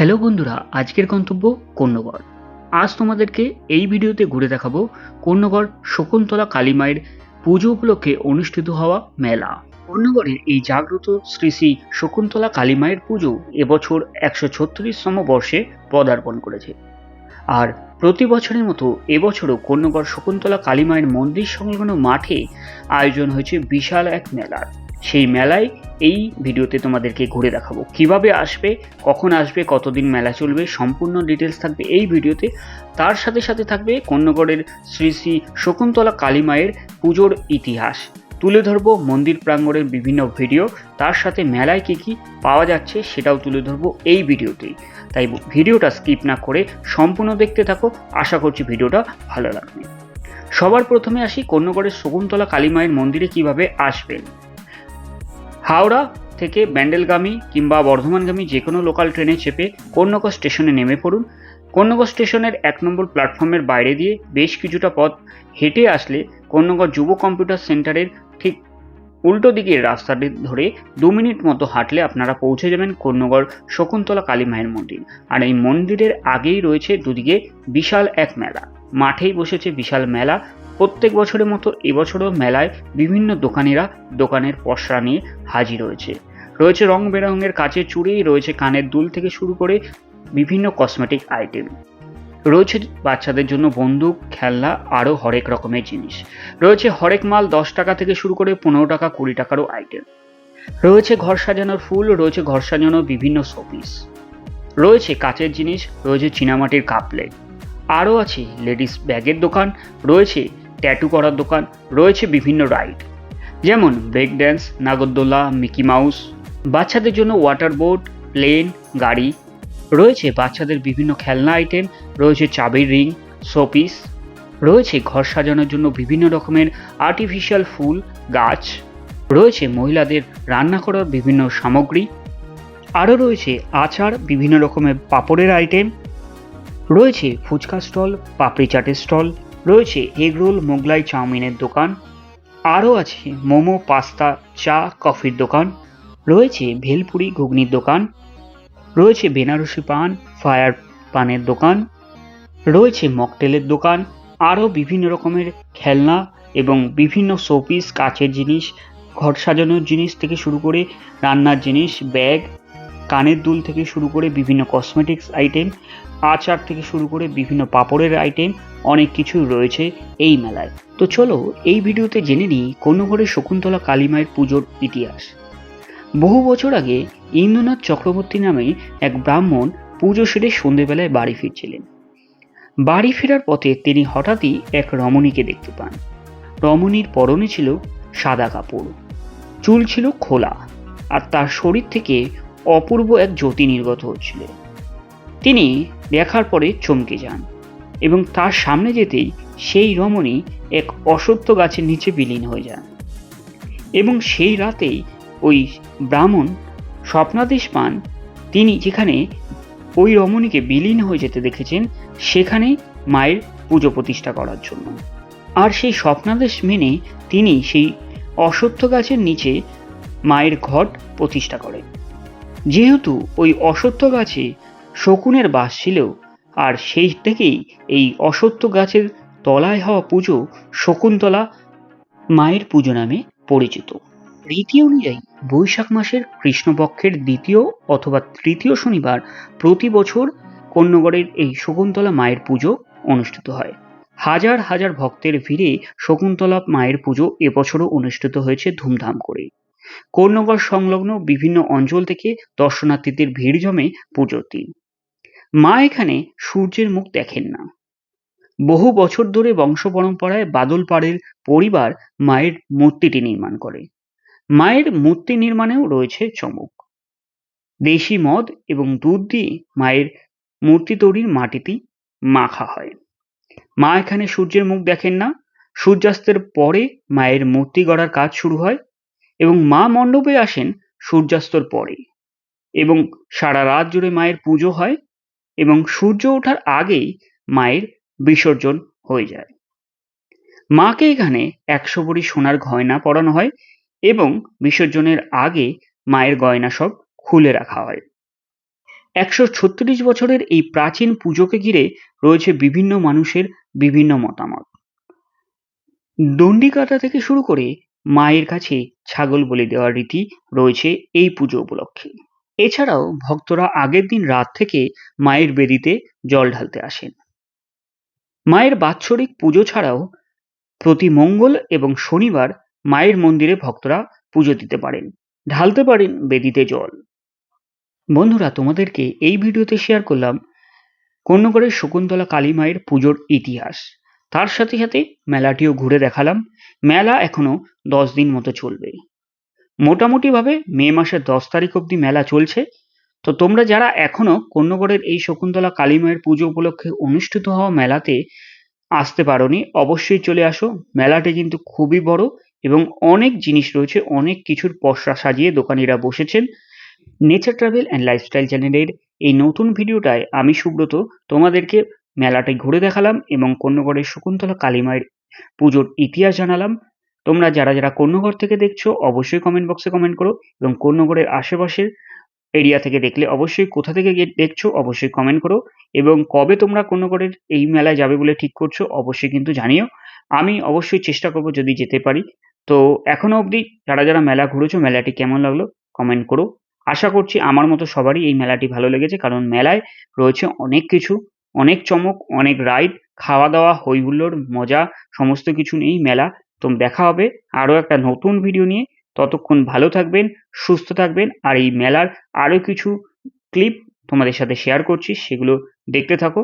Hello বন্ধুরা, আজকের গন্তব্য কন্যগড় আজ তোমাদেরকে এই ভিডিওতে ঘুরে দেখাবো কন্যগড় শকুন্তলা কালী মায়ের পুজো উপলক্ষে অনুষ্ঠিত হওয়া মেলা। কন্যগড়ের এই জাগ্রত শ্রী শ্রী শকুন্তলা কালী মায়ের পুজো এবছর একশো ছত্রিশতম বর্ষে পদার্পণ করেছে। আর প্রতি বছরের মতো এবছরও কন্যগড় শকুন্তলা কালী মায়ের মন্দির সংলগ্ন মাঠে আয়োজন হয়েছে বিশাল এক মেলার। সেই মেলায় এই ভিডিওতে তোমাদেরকে ঘুরে দেখাবো। কীভাবে আসবে, কখন আসবে, কতদিন মেলা চলবে, সম্পূর্ণ ডিটেলস থাকবে এই ভিডিওতে। তার সাথে সাথে থাকবে কন্যগড়ের শ্রী শ্রী শকুন্তলা কালী মায়ের পুজোর ইতিহাস। তুলে ধরবো মন্দির প্রাঙ্গণের বিভিন্ন ভিডিও। তার সাথে মেলায় কী কী পাওয়া যাচ্ছে সেটাও তুলে ধরবো এই ভিডিওতেই। তাই ভিডিওটা স্কিপ না করে সম্পূর্ণ দেখতে থাকো। আশা করছি ভিডিওটা ভালো লাগবে। সবার প্রথমে আসি কন্যগড়ের শকুন্তলা কালী মায়ের মন্দিরে কীভাবে আসবেন। হাওড়া থেকে ব্যান্ডেলগামী কিংবা বর্ধমানগামী যে কোনো লোকাল ট্রেনে চেপে কন্যগড় স্টেশনে নেমে পড়ুন। কন্যগড় স্টেশনের এক নম্বর প্ল্যাটফর্মের বাইরে দিয়ে বেশ কিছুটা পথ হেঁটে আসলে কন্যগড় যুব কম্পিউটার সেন্টারের ঠিক উল্টো দিকের রাস্তাটি ধরে দু মিনিট মতো হাঁটলে আপনারা পৌঁছে যাবেন কন্যগড় শকুন্তলা কালী মায়ের মন্দির। আর এই মন্দিরের আগেই রয়েছে দুদিকে বিশাল এক মেলা। মাঠেই বসেছে বিশাল মেলা। প্রত্যেক বছরের মতো এবছরও মেলায় বিভিন্ন দোকানিরা দোকানের পসরা নিয়ে হাজির হয়েছে রয়েছে রং বেরঙের কাচের চুড়ি রয়েছে কানের দুল থেকে শুরু করে বিভিন্ন কসমেটিক আইটেম। রয়েছে বাচ্চাদের জন্য বন্দুক, খেলনা, আরও হরেক রকমের জিনিস। রয়েছে হরেক মাল দশ টাকা থেকে শুরু করে পনেরো টাকা, কুড়ি টাকারও আইটেম। রয়েছে ঘর সাজানোর ফুল, রয়েছে ঘর সাজানোর বিভিন্ন শোপিস। রয়েছে কাচের জিনিস, রয়েছে চীনামাটির কাপলেট আরও আছে লেডিস ব্যাগের দোকান, রয়েছে ট্যাটু করার দোকান, রয়েছে বিভিন্ন রাইড। যেমন ব্রেক ড্যান্স, নাগরদোলা, মিকি মাউস, বাচ্চাদের জন্য ওয়াটার বোট, প্লেন, গাড়ি। রয়েছে বাচ্চাদের বিভিন্ন খেলনা আইটেম, রয়েছে চাবির রিং, শোপিস। রয়েছে ঘর সাজানোর জন্য বিভিন্ন রকমের আর্টিফিশিয়াল ফুল, গাছ। রয়েছে মহিলাদের রান্না করার বিভিন্ন সামগ্রী। আরও রয়েছে আচার, বিভিন্ন রকমের পাপড়ের আইটেম। রয়েছে ফুচকা স্টল, পাপড়ি চাটের স্টল, রয়েছে এগরোল মোগলাই চাউমিনের দোকান, আরও আছে মোমো, পাস্তা, চা, কফির দোকান, রয়েছে ভেলপুরি ঘুগনির দোকান, রয়েছে বেনারসি পান, ফায়ার পানের দোকান, রয়েছে মকটেলের দোকান, আরও বিভিন্ন রকমের খেলনা এবং বিভিন্ন শোপিস, কাচের জিনিস, ঘর সাজানোর জিনিস থেকে শুরু করে রান্নার জিনিস, ব্যাগ, কানের দুল থেকে শুরু করে বিভিন্ন কসমেটিক্স আইটেম আচার থেকে শুরু করে বিভিন্ন পাপড়ের আইটেম অনেক কিছুই রয়েছে এই মেলায়। তো চলো এই ভিডিওতে জেনে নিই কোনো ঘরে শকুন্তলা কালীমায়ের পুজোর ইতিহাস। বহু বছর আগে ইন্দ্রনাথ চক্রবর্তী নামে এক ব্রাহ্মণ পুজো সেরে সন্ধেবেলায় বাড়ি ফিরছিলেন। বাড়ি ফেরার পথে তিনি হঠাৎই এক রমণীকে দেখতে পান। রমণীর পরনে ছিল সাদা কাপড়, চুল ছিল খোলা, আর তার শরীর থেকে অপূর্ব এক জ্যোতি নির্গত হচ্ছিল। তিনি দেখার পরে চমকে যান এবং তার সামনে যেতেই সেই রমণী এক অসত্য গাছের নিচে বিলীন হয়ে যান এবং সেই রাতেই ওই ব্রাহ্মণ স্বপ্নাদেশ পান। তিনি যেখানে ওই রমণীকে বিলীন হয়ে যেতে দেখেছেন, সেখানেই মায়ের পুজো প্রতিষ্ঠা করার জন্য। আর সেই স্বপ্নাদেশ মেনে তিনি সেই অসত্য গাছের নিচে মায়ের ঘট প্রতিষ্ঠা করেন। যেহেতু ওই অসত্য গাছে শকুনের বাস ছিল আর সেই থেকেই এই অসত্য গাছের তলায় হওয়া পুজো শকুন্তলা মায়ের পুজো নামে পরিচিত। রীতি অনুযায়ী বৈশাখ মাসের কৃষ্ণপক্ষের দ্বিতীয় অথবা তৃতীয় শনিবার প্রতি বছর কন্যগড়ের এই শকুন্তলা মায়ের পুজো অনুষ্ঠিত হয়। হাজার হাজার ভক্তের ভিড়ে শকুন্তলা মায়ের পুজো এবছরও অনুষ্ঠিত হয়েছে ধুমধাম করে। কর্ণগড় সংলগ্ন বিভিন্ন অঞ্চল থেকে দর্শনার্থীদের ভিড় জমে পুজোর দিন। মা এখানে সূর্যের মুখ দেখেন না। বহু বছর ধরে বংশ পরম্পরায় বাদলপাড়ের পরিবার মায়ের মূর্তিটি নির্মাণ করে। মায়ের মূর্তি নির্মাণেও রয়েছে চমক। দেশি মদ এবং দুধ দিয়ে মায়ের মূর্তি তৈরির মাটিটি মাখা হয়। মা এখানে সূর্যের মুখ দেখেন না। সূর্যাস্তের পরে মায়ের মূর্তি গড়ার কাজ শুরু হয় এবং মা মণ্ডপে আসেন সূর্যাস্তর পরে এবং সারা রাত জুড়ে মায়ের পুজো হয় এবং সূর্য ওঠার আগেই মায়ের বিসর্জন হয়ে যায়। মাকে এখানে একশো ভরি সোনার গয়না পরানো হয় এবং বিসর্জনের আগে মায়ের গয়না সব খুলে রাখা হয়। একশো ছত্রিশ বছরের এই প্রাচীন পুজোকে ঘিরে রয়েছে বিভিন্ন মানুষের বিভিন্ন মতামত। দণ্ডি কাটা থেকে শুরু করে মায়ের কাছে ছাগল বলি দেওয়ার রীতি রয়েছে এই পুজো উপলক্ষে। এছাড়াও ভক্তরা আগের দিন রাত থেকে মায়ের বেদিতে জল ঢালতে আসেন। মায়ের বাৎসরিক পুজো ছাড়াও প্রতি মঙ্গল এবং শনিবার মায়ের মন্দিরে ভক্তরা পুজো দিতে পারেন, ঢালতে পারেন বেদিতে জল। বন্ধুরা, তোমাদেরকে এই ভিডিওতে শেয়ার করলাম কন্যগড়ের শকুন্তলা কালী মায়ের পুজোর ইতিহাস। তার সাথে সাথে মেলাটিও ঘুরে দেখালাম। মেলা এখনও দশ দিন মতো চলবে। মোটামুটিভাবে মে মাসের দশ তারিখ অবধি মেলা চলছে। তো তোমরা যারা এখনও কন্যগড়ের এই শকুন্তলা কালী মায়ের পুজো উপলক্ষে অনুষ্ঠিত হওয়া মেলাতে আসতে পারোনি, অবশ্যই চলে আসো। মেলাটি কিন্তু খুবই বড় এবং অনেক জিনিস রয়েছে, অনেক কিছুর পশরা সাজিয়ে দোকানিরা বসেছেন। নেচার ট্রাভেল অ্যান্ড লাইফস্টাইল চ্যানেলের এই নতুন ভিডিওটায় আমি সুব্রত, তোমাদেরকে মেলাটি ঘুরে দেখালাম এবং কন্যগড়ের শকুন্তলা কালী মায়ের পুজোর ইতিহাস জানালাম। তোমরা যারা যারা কন্যগড় থেকে দেখছ, অবশ্যই কমেন্ট বক্সে কমেন্ট করো এবং কন্যগড়ের আশেপাশের এরিয়া থেকে দেখলে অবশ্যই কোথা থেকে দেখছ, অবশ্যই কমেন্ট করো এবং কবে তোমরা কন্যগড়ের এই মেলায় যাবে বলে ঠিক করছ, অবশ্যই কিন্তু জানিও। আমি অবশ্যই চেষ্টা করব যদি যেতে পারি। তো এখনও অবধি যারা যারা মেলা ঘুরেছো, মেলাটি কেমন লাগল কমেন্ট করো। আশা করছি আমার মতো সবারই এই মেলাটি ভালো লেগেছে, কারণ মেলায় রয়েছে অনেক কিছু, অনেক চমক, অনেক রাইড খাওয়া দাওয়া হই হুল্লোড় মজা, সমস্ত কিছু নিয়েই মেলা তো দেখা হবে। আরও একটা নতুন ভিডিও নিয়ে। ততক্ষণ ভালো থাকবেন, সুস্থ থাকবেন আর এই মেলার আরও কিছু ক্লিপ তোমাদের সাথে শেয়ার করছি, সেগুলো দেখতে থাকো।